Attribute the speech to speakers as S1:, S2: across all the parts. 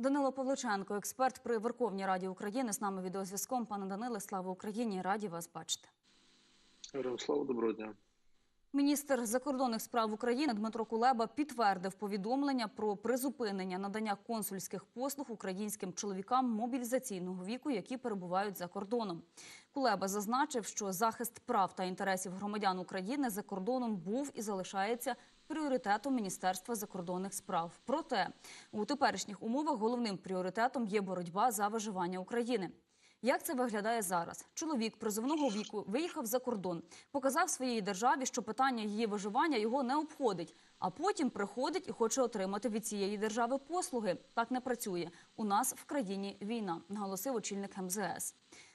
S1: Данило Павличенко, експерт при Верховній Раді України, з нами відеозв'язком. Пане Даниле, слава Україні! Раді вас бачити.
S2: Слава, доброго дня.
S1: Міністр закордонних справ України Дмитро Кулеба підтвердив повідомлення про призупинення надання консульських послуг українським чоловікам мобілізаційного віку, які перебувають за кордоном. Кулеба зазначив, що захист прав та інтересів громадян України за кордоном був і залишається пріоритетом Міністерства закордонних справ. Проте у теперішніх умовах головним пріоритетом є боротьба за виживання України. Як це виглядає зараз? Чоловік призовного віку виїхав за кордон, показав своїй державі, що питання її виживання його не обходить, а потім приходить і хоче отримати від цієї держави послуги. Так не працює. У нас в країні війна, наголосив очільник МЗС.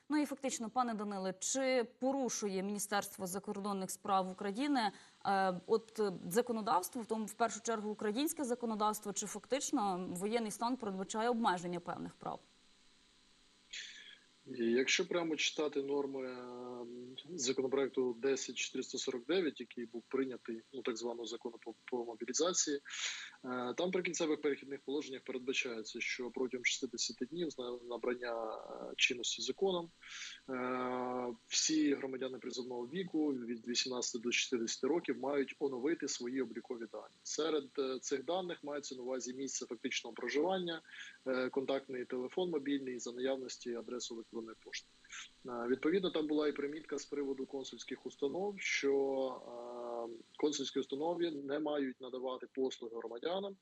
S1: Ну і фактично, пане Даниле, чи порушує Міністерство закордонних справ України е, от е, законодавство, в тому в першу чергу українське законодавство, чи фактично воєнний стан передбачає обмеження певних прав?
S2: І Якщо прямо читати норми е, законопроекту 10449, який був прийнятий, ну так званого закону по, по мобілізації, е, там при кінцевих перехідних положеннях передбачається, що протягом 60 днів з набрання е, чинності законом е, всі громадяни призовного віку від 18 до 60 років мають оновити свої облікові дані. Серед е, цих даних мається на увазі місце фактичного проживання, е, контактний телефон мобільний за наявності адреси електронної пошти. Е, Відповідно, там була і примітка з приводу консульських установ, що е, консульські установи не мають надавати послуги громадянам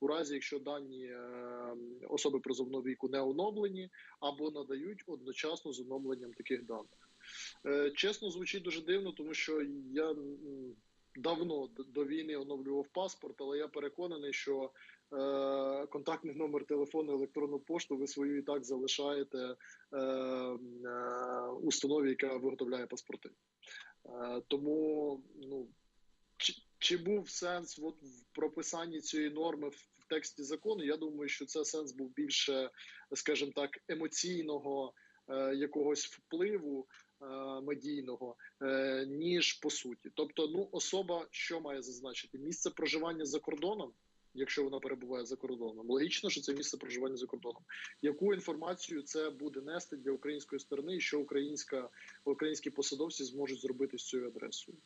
S2: у разі, якщо дані е, особи призовного віку не оновлені або надають одночасно з оновленням таких даних. Чесно, звучить дуже дивно, тому що я давно до війни оновлював паспорт, але я переконаний, що контактний номер телефону, електронну пошту ви свою і так залишаєте е, е, установі, яка виготовляє паспорти. Е, тому ну. Чи, чи був сенс от в прописанні цієї норми в, тексті закону? Я думаю, що це сенс був більше, скажімо так, емоційного е, якогось впливу е, медійного, е, ніж по суті. Тобто, ну особа що має зазначити місце проживання за кордоном. Якщо вона перебуває за кордоном, логічно, що це місце проживання за кордоном. Яку інформацію це буде нести для української сторони, і що українська українські посадовці зможуть зробити з цією адресою?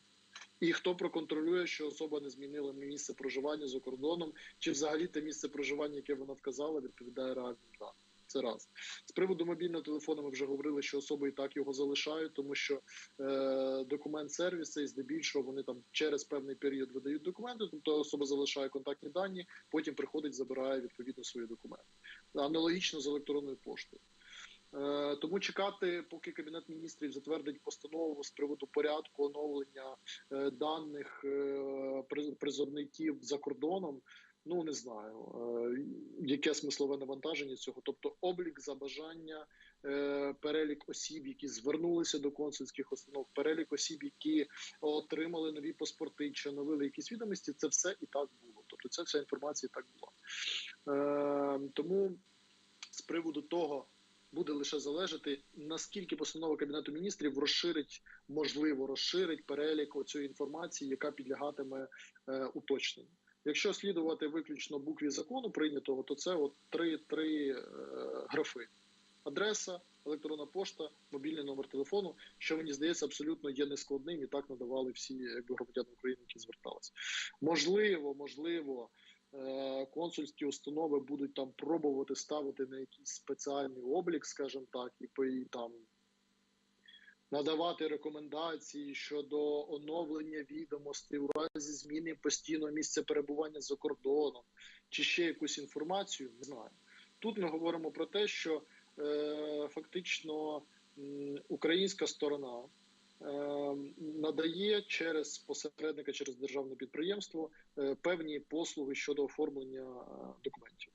S2: І хто проконтролює, що особа не змінила місце проживання за кордоном, чи взагалі те місце проживання, яке вона вказала, відповідає реальним даним. Це раз з приводу мобільного телефону. Ми вже говорили, що особи і так його залишають, тому що е, документ сервіси і здебільшого вони там через певний період видають документи. Тобто особа залишає контактні дані, потім приходить, забирає відповідно свої документи. Аналогічно з електронною поштою. Е, Тому чекати, поки кабінет міністрів затвердить постанову з приводу порядку оновлення е, даних е, призовників за кордоном. Ну не знаю, е, яке смислове навантаження цього. Тобто, облік за бажання, е, перелік осіб, які звернулися до консульських установ, перелік осіб, які отримали нові паспорти чи оновили якісь відомості. Це все і так було. Тобто, ця вся інформація і так була. Е, Тому з приводу того буде лише залежати, наскільки постанова кабінету міністрів розширить, можливо, розширить перелік цієї інформації, яка підлягатиме е, уточненню. Якщо слідувати виключно букві закону прийнятого, то це от три, три е, графи: адреса, електронна пошта, мобільний номер телефону, що мені здається абсолютно є нескладним і так надавали всі якби, громадяни України, які зверталися. Можливо, можливо, е, консульські установи будуть там пробувати ставити на якийсь спеціальний облік, скажімо так, і там надавати рекомендації щодо оновлення відомостей у разі зміни постійного місця перебування за кордоном, чи ще якусь інформацію, не знаю. Тут ми говоримо про те, що е, фактично українська сторона. е, Надає через посередника, через державне підприємство е, певні послуги щодо оформлення е, документів.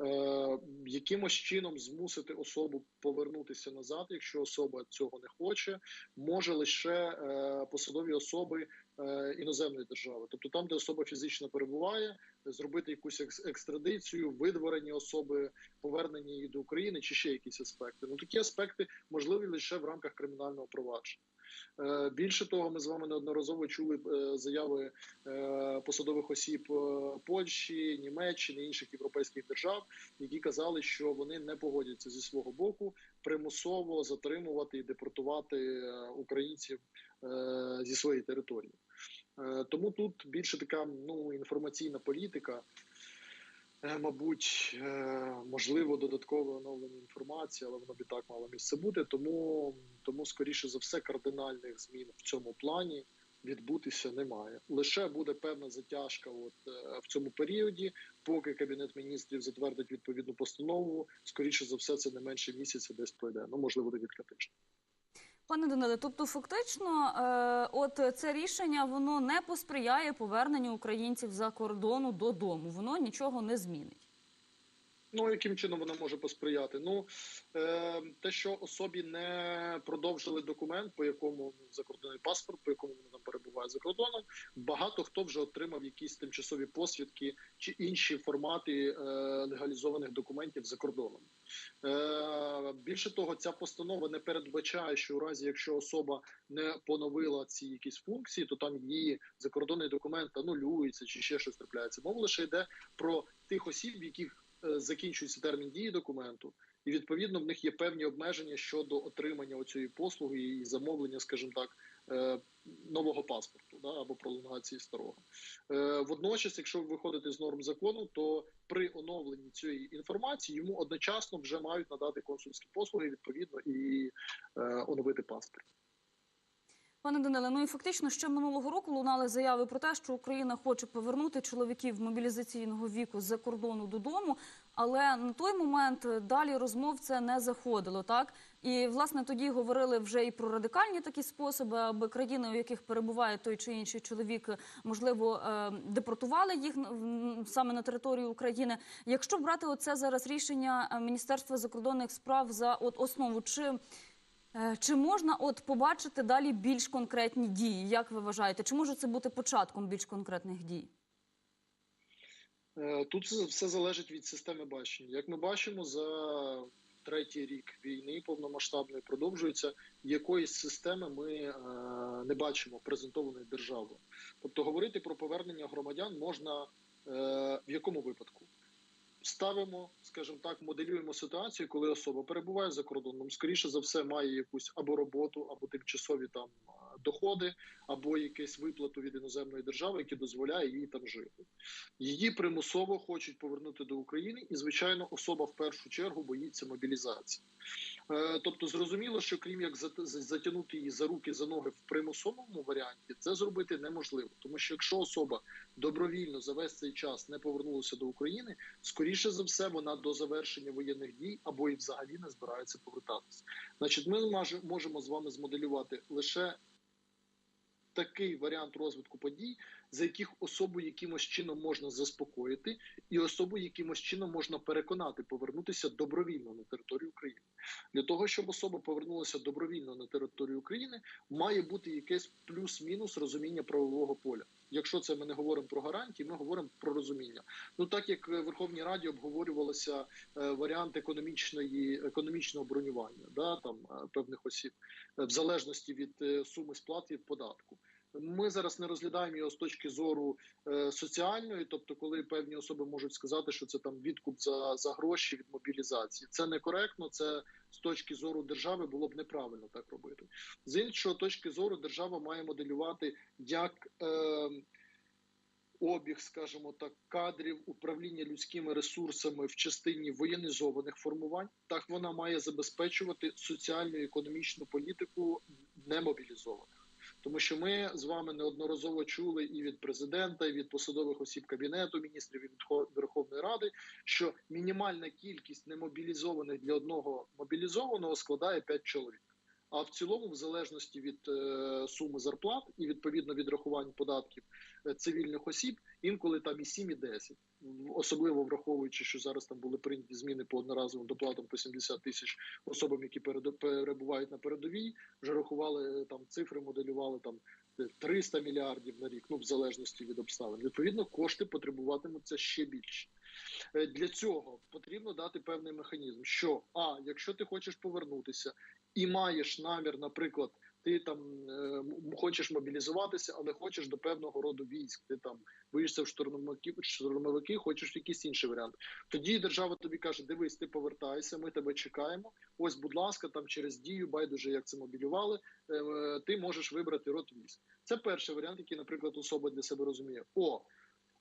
S2: Е, якимось чином змусити особу повернутися назад, якщо особа цього не хоче, може лише е, посадові особи е, іноземної держави, тобто там, де особа фізично перебуває, зробити якусь екс- екстрадицію, видворення особи, повернення її до України, чи ще якісь аспекти. Ну такі аспекти можливі лише в рамках кримінального провадження. Е, Більше того, ми з вами неодноразово чули е, заяви е, посадових осіб Польщі, Німеччини інших європейських держав, які казали, що вони не погодяться зі свого боку примусово затримувати і депортувати українців зі своєї території. Тому тут більше така ну інформаційна політика. Е, Мабуть, е, можливо, додаткове оновлення інформації, але воно б і так мало місце бути. Тому, тому, скоріше за все, кардинальних змін в цьому плані відбутися немає. Лише буде певна затяжка, от е, в цьому періоді, поки кабінет міністрів затвердить відповідну постанову. Скоріше за все, це не менше місяця, десь пройде. Ну можливо, декілька тижнів.
S1: Пане Даниле, тобто фактично, е, от це рішення воно не посприяє поверненню українців за кордону додому. Воно нічого не змінить.
S2: Ну, яким чином вона може посприяти? Ну е, те, що особі не продовжили документ, по якому ну, закордонний паспорт, по якому вона там перебуває за кордоном, багато хто вже отримав якісь тимчасові посвідки чи інші формати е, легалізованих документів за кордоном. Е, більше того, ця постанова не передбачає, що у разі, якщо особа не поновила ці якісь функції, то там її закордонний документ анулюється чи ще щось трапляється. Мова лише йде про тих осіб, яких закінчується термін дії документу, і відповідно в них є певні обмеження щодо отримання оцієї послуги і замовлення, скажімо так, е, нового паспорту да, або пролонгації старого. Е, Водночас, якщо виходити з норм закону, то при оновленні цієї інформації йому одночасно вже мають надати консульські послуги відповідно і е, оновити паспорт.
S1: Пане Даниле, ну і фактично ще минулого року лунали заяви про те, що Україна хоче повернути чоловіків мобілізаційного віку з-за кордону додому, але на той момент далі розмов це не заходило, так і власне тоді говорили вже і про радикальні такі способи, аби країни, у яких перебуває той чи інший чоловік, можливо, е, депортували їх саме на територію України. Якщо брати оце зараз рішення Міністерства закордонних справ за от основу, чи Чи можна от побачити далі більш конкретні дії? Як ви вважаєте? Чи може це бути початком більш конкретних дій?
S2: Е, Тут все залежить від системи бачення. Як ми бачимо, за третій рік війни повномасштабної продовжується, якоїсь системи ми е, не бачимо презентованої державою. Тобто говорити про повернення громадян можна е, в якому випадку? Ставимо, скажімо так, моделюємо ситуацію, коли особа перебуває за кордоном, скоріше за все, має якусь або роботу, або тимчасові там доходи, або якусь виплату від іноземної держави, які дозволяє їй там жити. Її примусово хочуть повернути до України, і звичайно, особа в першу чергу боїться мобілізації. Е, Тобто, зрозуміло, що крім як зат- затягнути її за руки за ноги в примусовому варіанті, це зробити неможливо, тому що якщо особа добровільно за весь цей час не повернулася до України, скоріше за все, вона до завершення воєнних дій або і взагалі не збирається повертатися. Значить, ми можемо з вами змоделювати лише такий варіант розвитку подій, за яких особу якимось чином можна заспокоїти, і особу якимось чином можна переконати повернутися добровільно на територію України. Для того щоб особа повернулася добровільно на територію України, має бути якесь плюс-мінус розуміння правового поля. Якщо це ми не говоримо про гарантії, ми говоримо про розуміння. Ну так як в Верховній Раді обговорювалося е, варіант економічної економічного бронювання, да там е, певних осіб, е, в залежності від е, суми сплат від податку. Ми зараз не розглядаємо його з точки зору е, соціальної, тобто, коли певні особи можуть сказати, що це там відкуп за, за гроші від мобілізації. Це некоректно. Це з точки зору держави було б неправильно так робити. З іншого точки зору, держава має моделювати як. Е, Обіг, скажімо так, кадрів управління людськими ресурсами в частині воєнізованих формувань, так вона має забезпечувати соціальну і економічну політику немобілізованих. Тому що ми з вами неодноразово чули і від президента, і від посадових осіб кабінету міністрів, і від Хо- Верховної Ради, що мінімальна кількість немобілізованих для одного мобілізованого складає 5 чоловік. А в цілому, в залежності від е, суми зарплат і відповідно від рахувань податків е, цивільних осіб, інколи там і 7, і 10. Особливо враховуючи, що зараз там були прийняті зміни по одноразовим доплатам по 70 тисяч особам, які перебувають на передовій, вже рахували е, там цифри, моделювали там е, 300 мільярдів на рік, ну в залежності від обставин. Відповідно, кошти потребуватимуться ще більше. Для цього потрібно дати певний механізм, що а якщо ти хочеш повернутися і маєш намір, наприклад, ти там е, хочеш мобілізуватися, але хочеш до певного роду військ. Ти там боїшся в штурмовики, штурмовики, хочеш якийсь інший варіант. Тоді держава тобі каже: дивись, ти повертайся, ми тебе чекаємо. Ось, будь ласка, там через дію, байдуже як це мобілювали. е, Ти можеш вибрати род військ. Це перший варіант, який, наприклад, особа для себе розуміє. О,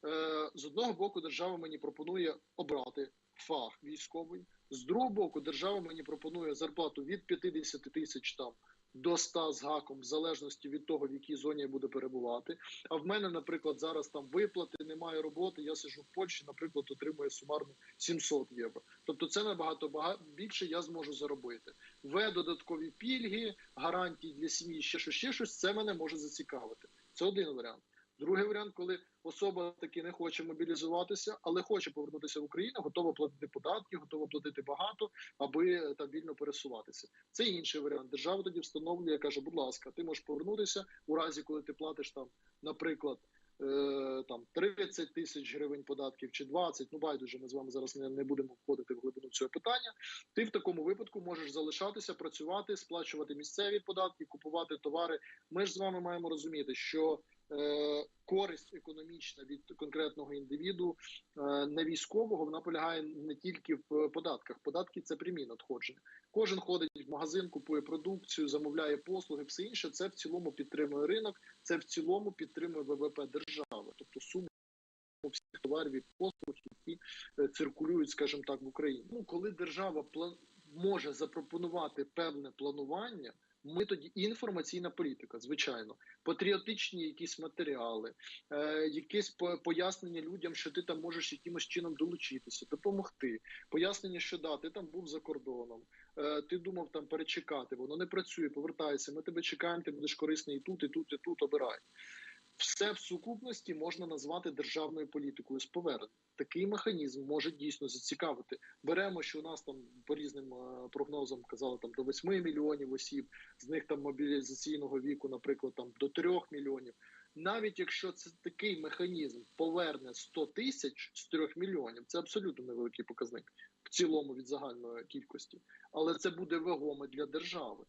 S2: е, з одного боку, держава мені пропонує обрати фах військовий. З другого боку, держава мені пропонує зарплату від 50 тисяч там до 100 з гаком, в залежності від того, в якій зоні я буду перебувати. А в мене, наприклад, зараз там виплати, немає роботи. Я сиджу в Польщі, наприклад, отримую сумарно 700 євро. Тобто, це набагато бага- більше я зможу заробити. В додаткові пільги, гарантії для сім'ї, ще щось, ще щось. Це мене може зацікавити. Це один варіант. Другий варіант, коли особа таки не хоче мобілізуватися, але хоче повернутися в Україну, готова платити податки, готова платити багато, аби е, там вільно пересуватися. Це інший варіант. Держава тоді встановлює, каже, будь ласка, ти можеш повернутися у разі, коли ти платиш там, наприклад. е, Там 30 тисяч гривень податків чи 20, ну байдуже, ми з вами зараз не, не будемо входити в глибину цього питання. Ти в такому випадку можеш залишатися, працювати, сплачувати місцеві податки, купувати товари. Ми ж з вами маємо розуміти, що користь економічна від конкретного індивіду е, не військового вона полягає не тільки в податках. Податки це прямі надходження. Кожен ходить в магазин, купує продукцію, замовляє послуги, все інше. Це в цілому підтримує ринок. Це в цілому підтримує ВВП держави, тобто суму всіх товарів і послуг, які е, циркулюють, скажімо так, в Україні. Ну коли держава план може запропонувати певне планування. Ми тоді інформаційна політика, звичайно, патріотичні якісь матеріали, е, якесь по- пояснення людям, що ти там можеш якимось чином долучитися, допомогти. Пояснення, що да, ти там був за кордоном, е, ти думав там перечекати, воно не працює, повертайся. Ми тебе чекаємо, ти будеш корисний і тут, і тут, і тут обирай. Все в сукупності можна назвати державною політикою з повернення. Такий механізм може дійсно зацікавити. Беремо, що у нас там по різним е, прогнозам казали там до 8 мільйонів осіб, з них там мобілізаційного віку, наприклад, там до 3 мільйонів. Навіть якщо це такий механізм поверне 100 тисяч з 3 мільйонів, це абсолютно невеликий показник в цілому від загальної кількості, але це буде вагоме для держави.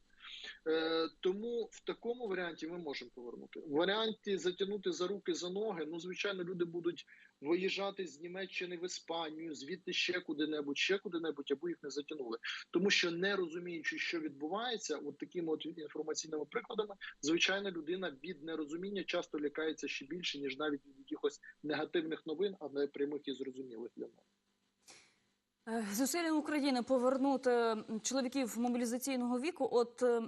S2: Е, тому в такому варіанті ми можемо повернути. В варіанті затягнути за руки за ноги. Ну звичайно, люди будуть виїжджати з Німеччини в Іспанію, звідти ще куди-небудь, ще куди-небудь, аби їх не затягнули. Тому що не розуміючи, що відбувається, от такими от інформаційними прикладами, звичайно, людина від нерозуміння часто лякається ще більше ніж навіть від якихось негативних новин, а не прямих і зрозумілих для неї.
S1: Е, Зусилля України повернути чоловіків мобілізаційного віку. От е,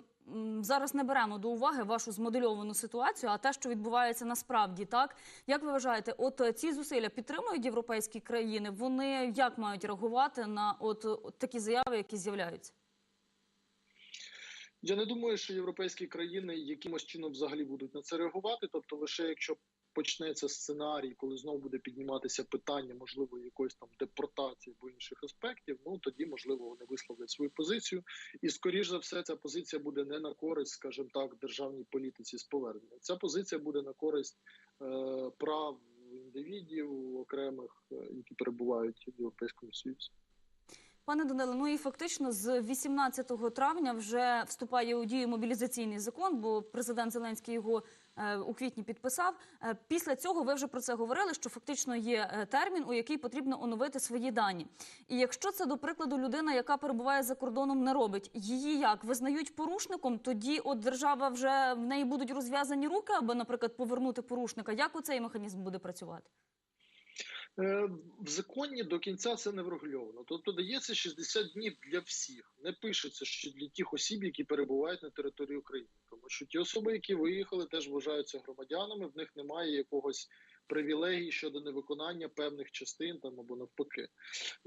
S1: зараз не беремо до уваги вашу змодельовану ситуацію, а те, що відбувається насправді, так як ви вважаєте, от е, ці зусилля підтримують європейські країни? Вони як мають реагувати на от такі заяви, які з'являються?
S2: Я не думаю, що європейські країни якимось чином взагалі будуть на це реагувати. Тобто, лише якщо почнеться сценарій, коли знову буде підніматися питання, можливо, якоїсь там депортації або інших аспектів, ну тоді можливо вони висловлять свою позицію, і скоріш за все, ця позиція буде не на користь, скажімо так, державній політиці з повернення. Ця позиція буде на користь е, прав індивідів окремих, е, які перебувають в європейському союзі.
S1: Пане Даниле, ну і фактично з 18 травня вже вступає у дію мобілізаційний закон, бо президент Зеленський його е, у квітні підписав. Е, після цього ви вже про це говорили, що фактично є е, термін, у який потрібно оновити свої дані. І якщо це, до прикладу, людина, яка перебуває за кордоном, не робить, її як визнають порушником, тоді от держава вже в неї будуть розв'язані руки, аби, наприклад, повернути порушника. Як оцей механізм буде працювати?
S2: Е, В законі до кінця це не врегульовано. Тобто дається 60 днів для всіх. Не пишеться, що для тих осіб, які перебувають на території України. Тому що ті особи, які виїхали, теж вважаються громадянами. В них немає якогось привілегій щодо невиконання певних частин там або навпаки.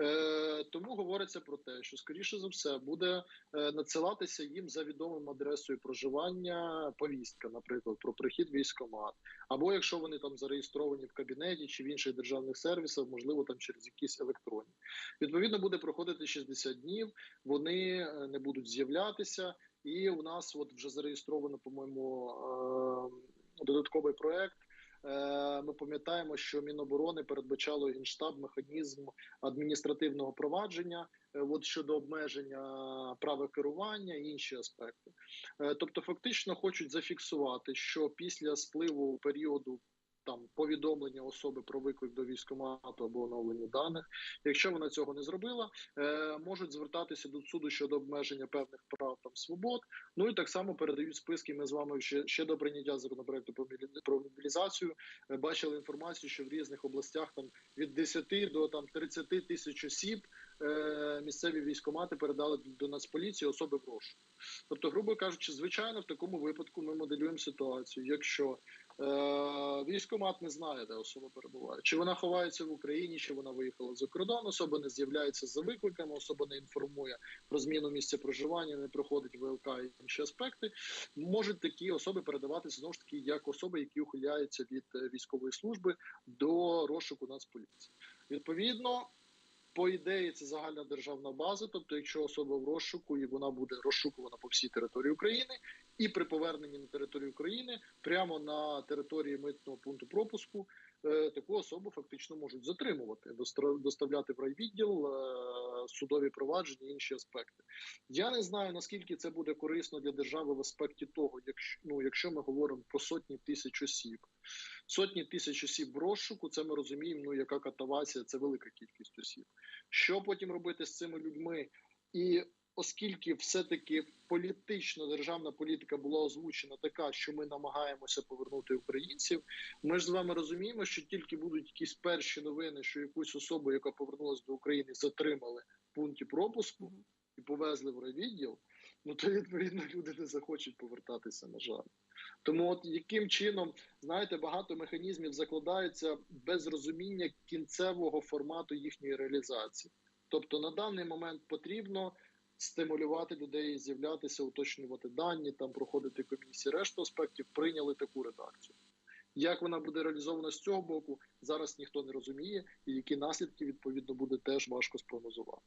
S2: Е, тому говориться про те, що скоріше за все буде е, надсилатися їм за відомим адресою проживання повістка, наприклад, про прихід в військкомат. Або якщо вони там зареєстровані в кабінеті чи в інших державних сервісах, можливо, там через якісь електронні. Відповідно, буде проходити 60 днів. Вони е, не будуть з'являтися, і у нас от вже зареєстровано, по-моєму, е, додатковий проект. Е, Ми пам'ятаємо, що Міноборони передбачало генштаб механізм адміністративного провадження. е, От щодо обмеження права керування і інші аспекти, Е, тобто, фактично хочуть зафіксувати, що після спливу періоду там повідомлення особи про виклик до військкомату або оновлення даних, якщо вона цього не зробила, е, можуть звертатися до суду щодо обмеження певних прав там свобод. Ну і так само передають списки. Ми з вами ще, ще до прийняття законопроекту про мобілі- мобілізацію е, бачили інформацію, що в різних областях там від 10 до там 30 тисяч осіб е, місцеві військомати передали до Нацполіції особи в. Тобто, грубо кажучи, звичайно, в такому випадку ми моделюємо ситуацію, якщо військомат не знає, де особа перебуває, чи вона ховається в Україні, чи вона виїхала за кордон, особа не з'являється за викликами, особа не інформує про зміну місця проживання, не проходить ВЛК і інші аспекти. Можуть такі особи передаватися знову ж таки як особи, які ухиляються від е, військової служби до розшуку Нацполіції. Відповідно. По ідеї, це загальна державна база. Тобто, якщо особа в розшуку і вона буде розшукувана по всій території України, і при поверненні на територію України прямо на території митного пункту пропуску таку особу фактично можуть затримувати, доставляти в райвідділ, е, судові провадження, і інші аспекти. Я не знаю наскільки це буде корисно для держави в аспекті того, якщо ну, якщо ми говоримо про сотні тисяч осіб. Сотні тисяч осіб в розшуку, це ми розуміємо, ну яка катавація, це велика кількість осіб. Що потім робити з цими людьми? І оскільки все-таки політично державна політика була озвучена така, що ми намагаємося повернути українців, ми ж з вами розуміємо, що тільки будуть якісь перші новини, що якусь особу, яка повернулася до України, затримали в пункті пропуску і повезли в райвідділ, ну то відповідно люди не захочуть повертатися, на жаль. Тому, от яким чином, знаєте, багато механізмів закладаються без розуміння кінцевого формату їхньої реалізації. Тобто на даний момент потрібно стимулювати людей з'являтися, уточнювати дані, там проходити комісії. Решту аспектів прийняли таку редакцію. Як вона буде реалізована з цього боку, зараз ніхто не розуміє, і які наслідки відповідно буде теж важко спрогнозувати.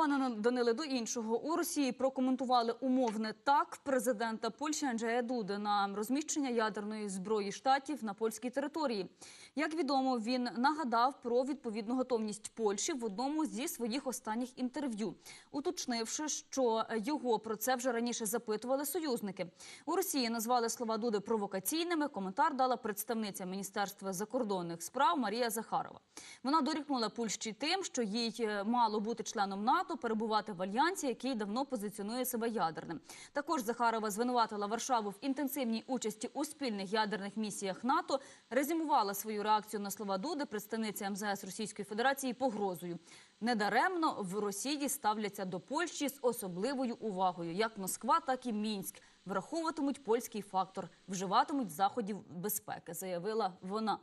S1: Пане Даниле, до іншого у Росії прокоментували умовне так президента Польщі Анджея Дуди на розміщення ядерної зброї штатів на польській території. Як відомо, він нагадав про відповідну готовність Польщі в одному зі своїх останніх інтерв'ю, уточнивши, що його про це вже раніше запитували союзники. У Росії назвали слова Дуди провокаційними. Коментар дала представниця Міністерства закордонних справ Марія Захарова. Вона дорікнула Польщі тим, що їй е, мало бути членом НАТО, перебувати в альянсі, який давно позиціонує себе ядерним. Також Захарова звинуватила Варшаву в інтенсивній участі у спільних ядерних місіях НАТО, резюмувала свою реакцію на слова Дуди, представниця МЗС Російської Федерації погрозою. Недаремно в Росії ставляться до Польщі з особливою увагою. Як Москва, так і Мінськ враховуватимуть польський фактор, вживатимуть заходів безпеки, заявила вона.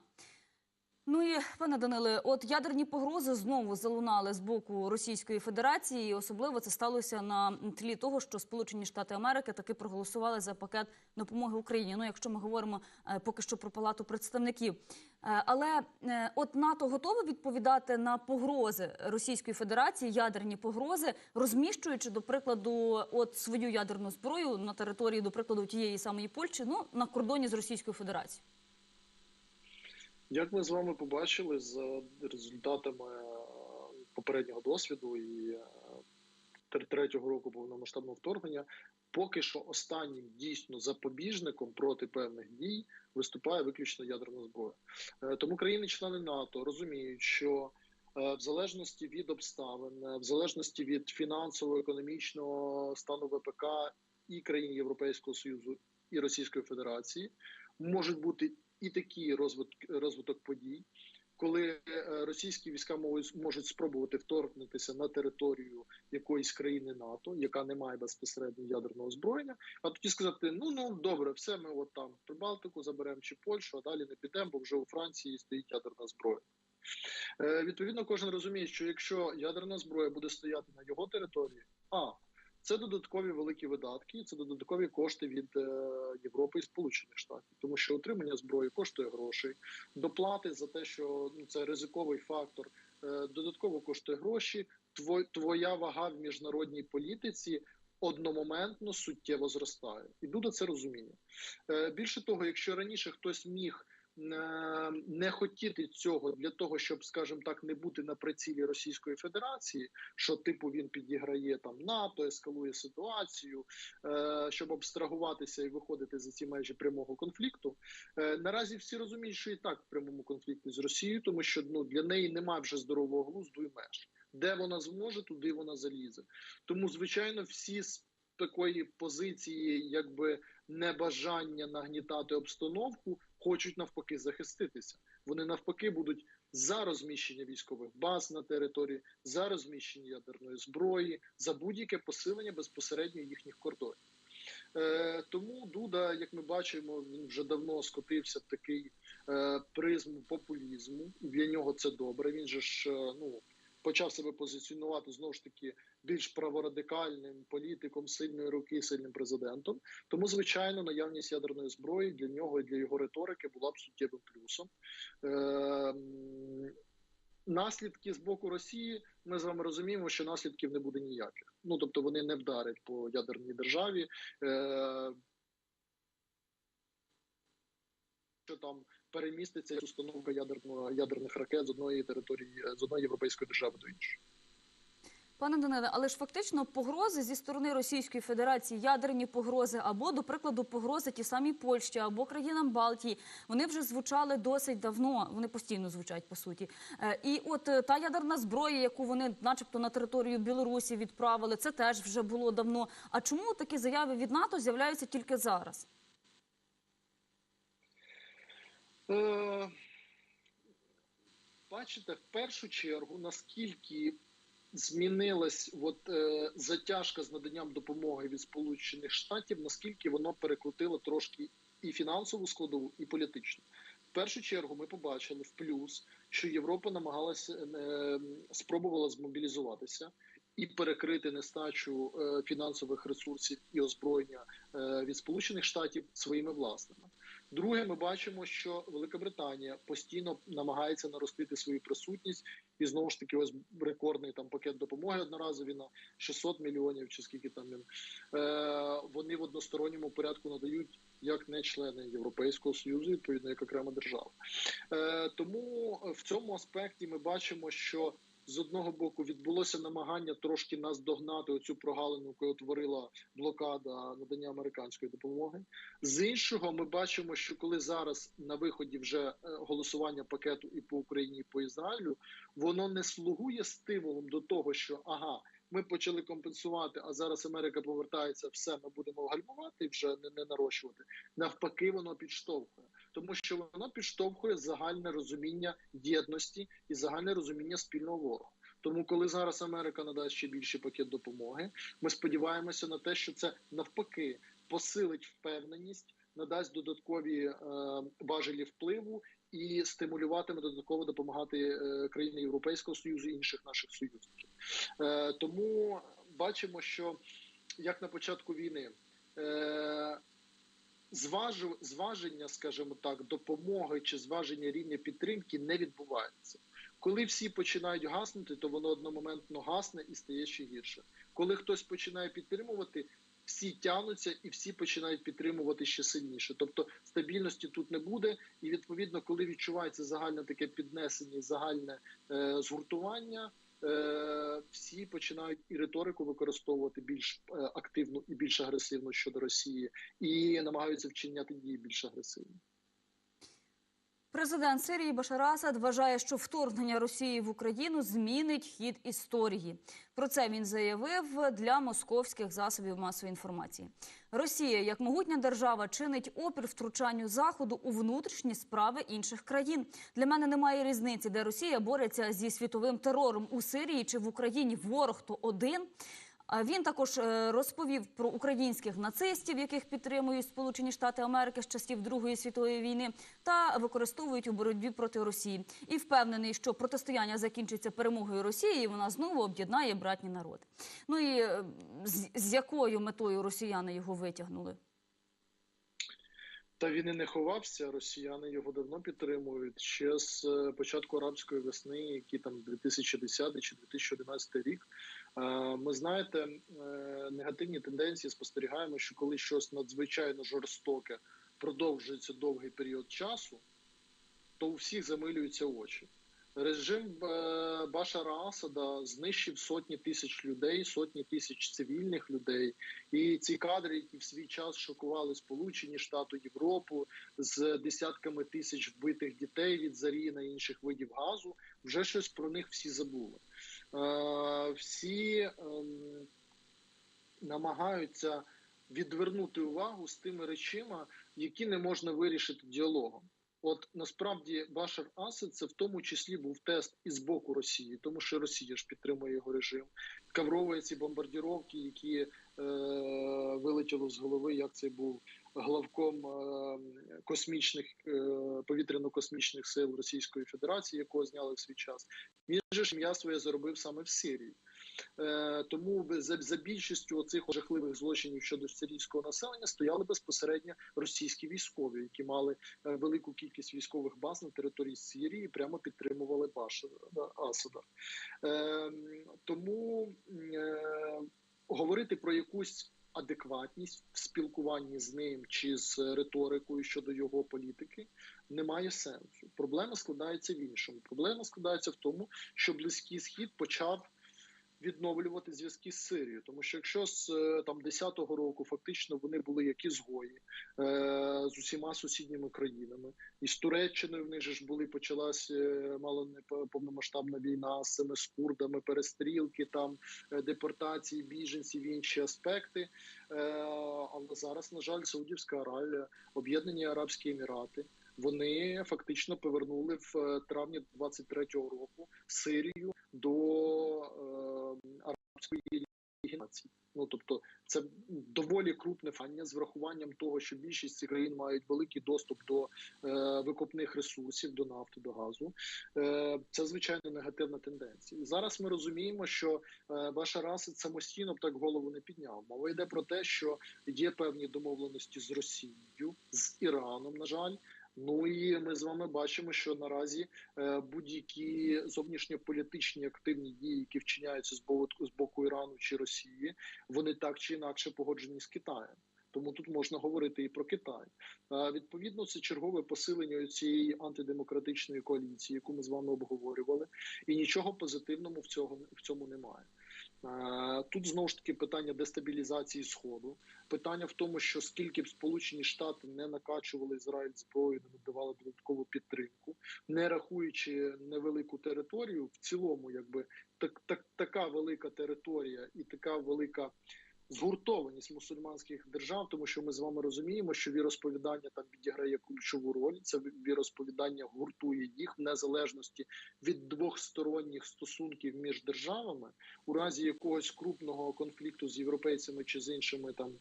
S1: Ну і пане Даниле, от ядерні погрози знову залунали з боку Російської Федерації. І особливо це сталося на тлі того, що Сполучені Штати Америки таки проголосували за пакет допомоги Україні. Ну, якщо ми говоримо е, поки що про палату представників. Е, Але е, от НАТО готове відповідати на погрози Російської Федерації, ядерні погрози, розміщуючи до прикладу, от свою ядерну зброю на території, до прикладу, тієї самої Польщі, ну на кордоні з Російською Федерацією.
S2: Як ми з вами побачили за результатами е, попереднього досвіду і е, третього року повномасштабного вторгнення, поки що останнім дійсно запобіжником проти певних дій виступає виключно ядерна зброя. Е, Тому країни-члени НАТО розуміють, що в залежності від обставин, в залежності від фінансово-економічного стану ВПК і країн Європейського Союзу і Російської Федерації можуть бути і такий розвиток, розвиток подій, коли е, російські війська можуть, спробувати вторгнутися на територію якоїсь країни НАТО, яка не має безпосередньо ядерного озброєння, а тоді сказати: ну ну добре, все ми от там Прибалтику заберемо чи Польщу, а далі не підемо, бо вже у Франції стоїть ядерна зброя. Е, відповідно, кожен розуміє, що якщо ядерна зброя буде стояти на його території, а це додаткові великі видатки, це додаткові кошти від е, Європи і Сполучених Штатів, тому що отримання зброї коштує грошей, доплати за те, що ну, це ризиковий фактор, е, додатково коштує гроші. Тво, твоя вага в міжнародній політиці одномоментно суттєво зростає, і Дуда це розуміє. Е, Більше того, якщо раніше хтось міг не хотіти цього для того, щоб, скажімо так, не бути на прицілі Російської Федерації, що типу він підіграє там НАТО, ескалує ситуацію, е, щоб абстрагуватися і виходити за ці межі прямого конфлікту. Е, Наразі всі розуміють, що і так в прямому конфлікті з Росією, тому що ну для неї немає вже здорового глузду і меж. Де вона зможе, туди вона залізе. Тому, звичайно, всі з такої позиції, якби небажання нагнітати обстановку, хочуть навпаки захиститися. Вони навпаки будуть за розміщення військових баз на території, за розміщення ядерної зброї, за будь-яке посилення безпосередньо їхніх кордонів. Е, тому Дуда, як ми бачимо, він вже давно скотився в такий е, призму популізму, для нього це добре. Він же ж е, ну почав себе позиціонувати знову ж таки більш праворадикальним політиком сильної руки, сильним президентом. Тому, звичайно, наявність ядерної зброї для нього і для його риторики була б суттєвим плюсом. Е, Наслідки з боку Росії ми з вами розуміємо, що наслідків не буде ніяких. Ну тобто вони не вдарять по ядерній державі. Там переміститься установка ядерного ядерних ракет з одної території з одної європейської держави до іншої.
S1: Пане Даниле, але ж фактично погрози зі сторони Російської Федерації, ядерні погрози, або, до прикладу, погрози ті самі Польщі або країнам Балтії, вони вже звучали досить давно. Вони постійно звучать по суті. Е, І от е, та ядерна зброя, яку вони, начебто, на територію Білорусі відправили, це теж вже було давно. А чому такі заяви від НАТО з'являються тільки зараз?
S2: Е, бачите, в першу чергу, наскільки змінилась от, е, затяжка з наданням допомоги від Сполучених Штатів, наскільки воно перекрутило трошки і фінансову складову, і політичну. В першу чергу ми побачили в плюс, що Європа намагалася е, спробувала змобілізуватися і перекрити нестачу е, фінансових ресурсів і озброєння е, від Сполучених Штатів своїми власними. Друге, ми бачимо, що Велика Британія постійно намагається наростити свою присутність, і знову ж таки, ось рекордний там пакет допомоги одноразові на 600 мільйонів, чи скільки там він е, вони в односторонньому порядку надають як не члени Європейського союзу, відповідно як окрема держава. Е, тому в цьому аспекті ми бачимо, що з одного боку відбулося намагання трошки нас догнати оцю прогалину, яку утворила блокада надання американської допомоги. З іншого, ми бачимо, що коли зараз на виході вже е, голосування пакету і по Україні, і по Ізраїлю, воно не слугує стимулом до того, що ага. Ми почали компенсувати, а зараз Америка повертається, все ми будемо гальмувати вже не, не нарощувати. Навпаки, воно підштовхує, тому що воно підштовхує загальне розуміння єдності і загальне розуміння спільного ворога. Тому, коли зараз Америка надасть ще більший пакет допомоги, ми сподіваємося на те, що це навпаки посилить впевненість, надасть додаткові е, важелі впливу і стимулюватиме додатково допомагати е, країни Європейського союзу і інших наших союзників. Е, тому бачимо, що як на початку війни. Е, Зважу, зваження, скажімо так, допомоги чи зваження рівня підтримки не відбувається. Коли всі починають гаснути, то воно одномоментно гасне і стає ще гірше. Коли хтось починає підтримувати, всі тянуться і всі починають підтримувати ще сильніше. Тобто стабільності тут не буде. І відповідно, коли відчувається загальне таке піднесення, загальне е, згуртування. Е, всі починають і риторику використовувати більш е, активну і більш агресивно щодо Росії, і намагаються вчиняти дії більш агресивні.
S1: Президент Сирії Башар Асад вважає, що вторгнення Росії в Україну змінить хід історії. Про це він заявив для московських засобів масової інформації. Росія, як могутня держава, чинить опір втручанню заходу у внутрішні справи інших країн. Для мене немає різниці, де Росія бореться зі світовим терором у Сирії чи в Україні. Ворог то один. Він також е, розповів про українських нацистів, яких підтримують Сполучені Штати Америки з часів Другої світової війни, та використовують у боротьбі проти Росії. І впевнений, що протистояння закінчиться перемогою Росії, і вона знову об'єднає братні народи. Ну і е, з, з якою метою росіяни його витягнули?
S2: Та він і не ховався. Росіяни його давно підтримують ще з е, початку арабської весни, які там 2010 чи 2011 рік. Е, Ми знаєте, е, негативні тенденції спостерігаємо, що коли щось надзвичайно жорстоке продовжується довгий період часу, то у всіх замилюються очі. Режим е, Башара Асада знищив сотні тисяч людей, сотні тисяч цивільних людей. І ці кадри, які в свій час шокували Сполучені Штати Європу з десятками тисяч вбитих дітей від зарі на інших видів газу, вже щось про них всі забули. Е, Всі ем, намагаються відвернути увагу з тими речима, які не можна вирішити діалогом. От насправді Башар Асад це в тому числі був тест і з боку Росії, тому що Росія ж підтримує його режим. Каврові ці бомбардіровки, які е, вилетіло з голови, як це був главком е, космічних е, повітряно-космічних сил Російської Федерації, якого зняли в свій час. Він же ж ім'я своє заробив саме в Сирії. Е, тому за, більшістю оцих жахливих злочинів щодо сирійського населення стояли безпосередньо російські військові, які мали е, велику кількість військових баз на території Сирії, і прямо підтримували Башара Асада. Е, тому е, говорити про якусь адекватність в спілкуванні з ним чи з риторикою щодо його політики немає сенсу. Проблема складається в іншому. Проблема складається в тому, що близький схід почав відновлювати зв'язки з Сирією, тому що якщо з е, там 10-го року фактично вони були як ізгої е, з усіма сусідніми країнами, і з Туреччиною в них ж були почалась е, мало не по- повномасштабна війна з цими з курдами, перестрілки, там е, депортації біженців, інші аспекти. Е, але зараз, на жаль, Саудівська Аравія, Об'єднані Арабські Емірати. Вони фактично повернули в е, травні 23-го року Сирію до е, арабської націй. Ну тобто, це доволі крупне фання з врахуванням того, що більшість цих країн мають великий доступ до е, викопних ресурсів, до нафти, до газу. Е, це звичайно негативна тенденція. Зараз ми розуміємо, що е, Башар Асад самостійно б так голову не підняв. Мова йде про те, що є певні домовленості з Росією, з Іраном, на жаль. Ну і ми з вами бачимо, що наразі е, будь-які зовнішньополітичні активні дії, які вчиняються з боку з боку Ірану чи Росії, вони так чи інакше погоджені з Китаєм. Тому тут можна говорити і про Китай. Е, Відповідно, це чергове посилення цієї антидемократичної коаліції, яку ми з вами обговорювали, і нічого позитивного в цього в цьому немає. Е, Тут знову ж таки питання дестабілізації сходу, питання в тому, що скільки б Сполучені Штати не накачували Ізраїль зброю, не надавали додаткову підтримку, не рахуючи невелику територію, в цілому, якби так, так така велика територія і така велика. Згуртованість мусульманських держав, тому що ми з вами розуміємо, що віросповідання там відіграє ключову роль. Це віросповідання гуртує їх в незалежності від двохсторонніх стосунків між державами, у разі якогось крупного конфлікту з європейцями чи з іншими там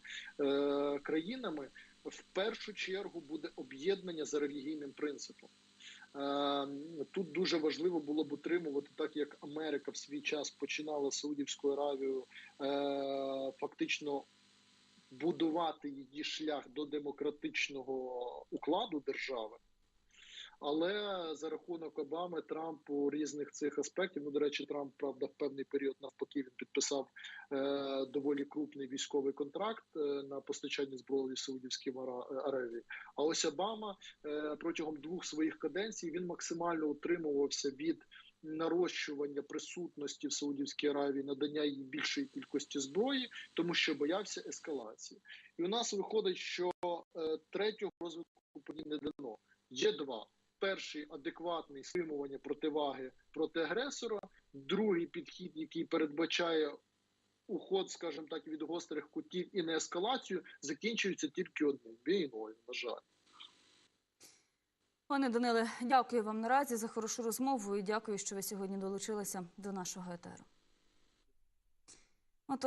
S2: е, країнами, в першу чергу буде об'єднання за релігійним принципом. Е, Тут дуже важливо було б утримувати, так як Америка в свій час починала Саудівську Аравію е, фактично будувати її шлях до демократичного укладу держави. Але за рахунок Обами Трампу різних цих аспектів. Ну до речі, Трамп правда в певний період навпаки він підписав е, доволі крупний військовий контракт е, на постачання зброї Саудівській Ара- Аравії. А ось Обама е, протягом двох своїх каденцій він максимально утримувався від нарощування присутності в Саудівській Аравії, надання їй більшої кількості зброї, тому що боявся ескалації. І у нас виходить, що е, третього розвитку подій не дано. Є два. Перший адекватний стримування противаги проти агресора, другий підхід, який передбачає уход, скажімо так, від гострих кутів і не ескалацію, закінчується тільки одним війною. На жаль.
S1: Пане Даниле, дякую вам наразі за хорошу розмову і дякую, що ви сьогодні долучилися до нашого етеру. Отож,